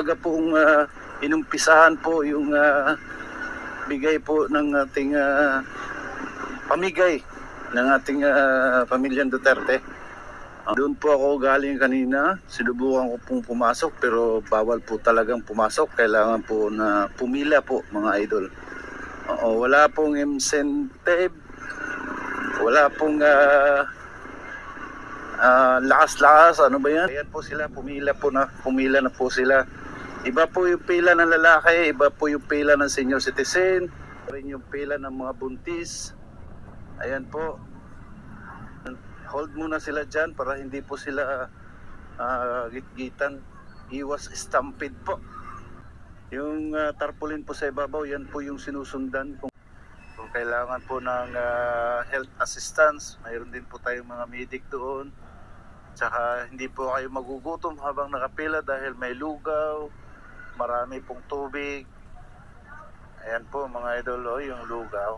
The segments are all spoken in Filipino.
maaga pong ah, inumpisahan po yung ah, bigay po ng ating ah, pamigay ng ating ah, pamilyang Duterte. Ah, Doon po ako galing kanina, sinubukan ko pong pumasok pero bawal po talagang pumasok. Kailangan po na pumila po mga idol. Oo, wala pong incentive, wala pong ah, ah, lakas-lakas, ano ba yan? Ayan po sila, pumila po na, pumila na po sila. Iba po yung pila ng lalaki, iba po yung pila ng senior citizen, rin yung pila ng mga buntis. Ayan po. Hold muna sila dyan para hindi po sila ah, gitgitan. Iwas stampede po. Yung ah, tarpaulin po sa ibabaw, yan po yung sinusundan. Kung, kung kailangan po ng ah, health assistance, mayroon din po tayong mga medic doon. Tsaka hindi po kayo magugutom habang nakapila dahil may lugaw, marami pong tubig. Ayan po mga idol, oh, yung lugaw.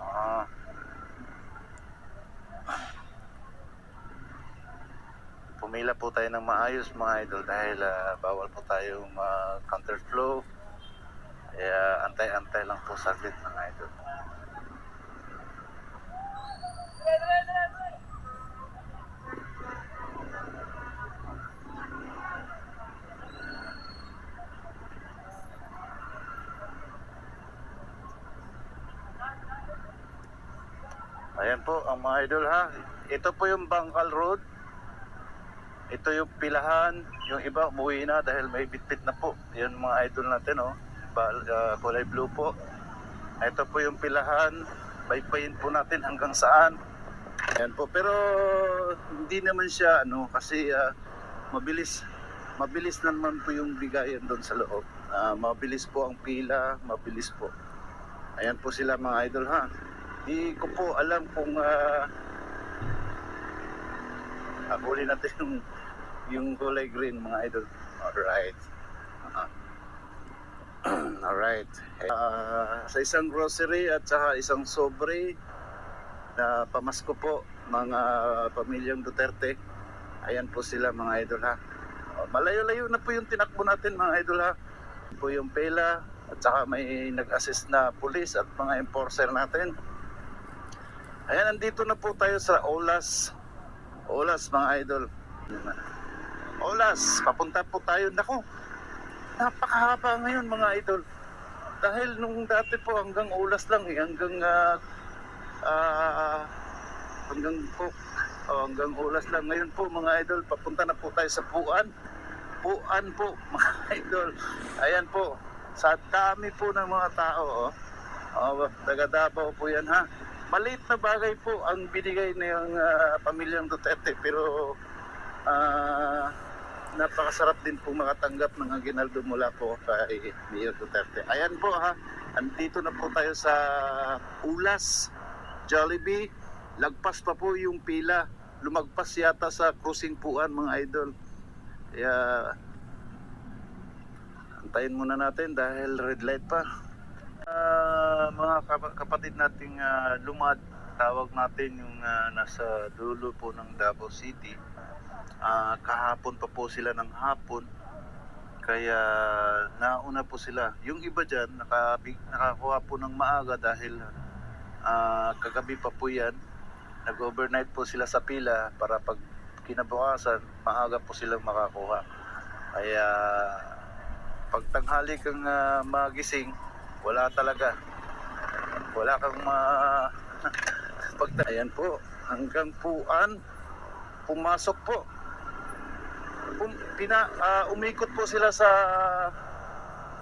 Ah. Pumila po tayo ng maayos mga idol dahil ah, bawal po tayong uh, counterflow. Kaya antay-antay lang po saglit mga idol. Ayan po ang mga idol ha. Ito po yung Bangkal Road. Ito yung pilahan. Yung iba umuwi na dahil may bitbit na po. Yan mga idol natin oh. Bal, ah, kulay blue po. Ito po yung pilahan. Baybayin po natin hanggang saan. Ayan po. Pero hindi naman siya ano kasi ah, mabilis mabilis naman po yung bigayan doon sa loob. Ah, mabilis po ang pila, mabilis po. Ayan po sila mga idol ha. Di ko po alam kung uh, habulin natin yung, yung kulay green mga idol. Alright. Uh, Alright. Ah, sa isang grocery at saka isang sobre na pamasko po mga pamilyang Duterte. Ayan po sila mga idol ha. Oh, Malayo-layo na po yung tinakbo natin mga idol ha. Po yung pela at saka may nag-assist na pulis at mga enforcer natin. Ayan, nandito na po tayo sa Olas. Olas, mga idol. Olas, papunta po tayo. Nako, napakahaba ngayon, mga idol. Dahil nung dati po hanggang Olas lang, eh, hanggang ah, ah, hanggang po, oh, hanggang Olas lang. Ngayon po, mga idol, papunta na po tayo sa Puan. Puan po, mga idol. Ayan po, sa dami po ng mga tao, oh. Oh, taga Davao po yan ha maliit na bagay po ang binigay ng ah, pamilyang Duterte pero ah, napakasarap din po makatanggap ng aginaldo mula po kay Mayor Duterte. Ayan po ha, andito na po tayo sa Ulas, Jollibee. Lagpas pa po yung pila. Lumagpas yata sa cruising puan mga idol. Kaya antayin muna natin dahil red light pa. Ah, mga kap- kapatid nating ah, lumad, tawag natin yung ah, nasa dulo po ng Davao City. Ah, kahapon pa po sila ng hapon. Kaya nauna po sila. Yung iba dyan, nakabig, nakakuha po ng maaga dahil ah, kagabi pa po yan. Nag-overnight po sila sa pila para pag kinabukasan, maaga po silang makakuha. Kaya pag tanghali kang ah, magising, wala talaga. Wala kang ma... Pag ayan po, hanggang puan, pumasok po. Pum, pina, ah, umikot po sila sa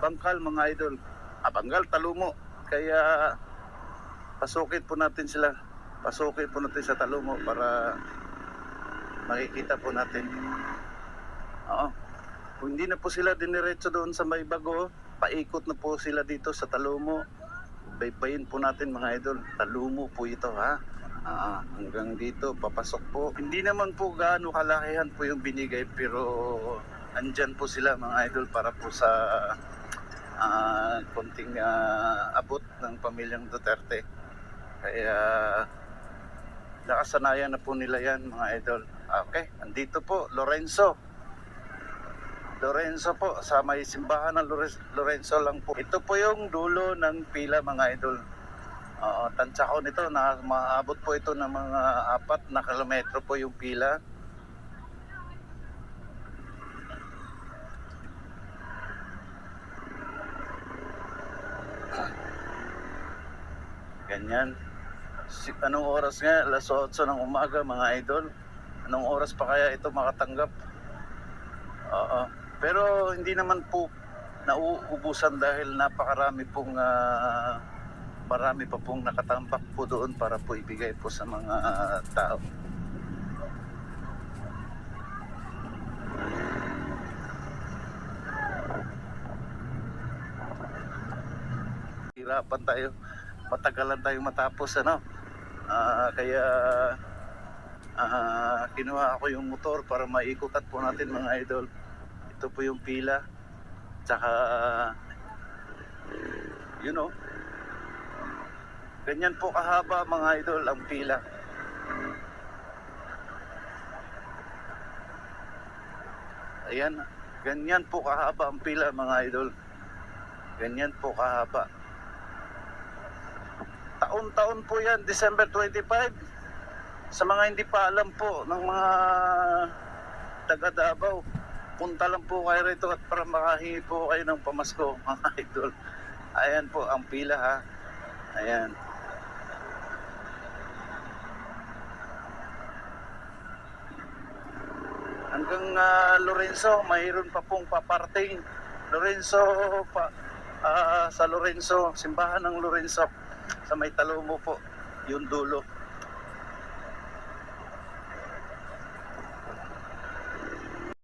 bangkal mga idol. Ah, bangkal, talumo. Kaya pasukin po natin sila. Pasukin po natin sa talumo para makikita po natin. Oo. Kung hindi na po sila diniretso doon sa may bago, paikot na po sila dito sa Talumo. Baybayin po natin mga idol. Talumo po ito ha. Ah, hanggang dito, papasok po. Hindi naman po gaano kalakihan po yung binigay pero andyan po sila mga idol para po sa ah, konting ah, abot ng pamilyang Duterte. Kaya nakasanayan na po nila yan mga idol. Okay, andito po, Lorenzo. Lorenzo po, sa may simbahan ng Lore- Lorenzo lang po. Ito po yung dulo ng pila mga idol. Oo, tansya ko nito, na, maabot po ito ng mga apat na kilometro po yung pila. Ganyan. Si, anong oras nga? Alas 8 ng umaga mga idol. Anong oras pa kaya ito makatanggap? Oo. Pero hindi naman po nauubusan dahil napakarami pong ah, marami pa pong nakatambak po doon para po ibigay po sa mga ah, tao. Hirapan tayo. Matagalan tayo matapos ano. Ah, kaya ah, kinuha ako yung motor para maikutan po natin mga idol. Ito po yung pila. Tsaka you know ganyan po kahaba mga idol ang pila. Ayan, ganyan po kahaba ang pila mga idol. Ganyan po kahaba. Taon-taon po yan, December 25. Sa mga hindi pa alam po ng mga taga Davao, punta lang po kayo rito at para makahingi po kayo ng pamasko mga idol. Ayan po ang pila ha. Ayan. Hanggang ah, Lorenzo, mayroon pa pong paparting. Lorenzo pa ah, sa Lorenzo, simbahan ng Lorenzo sa may Talomo po, yung dulo.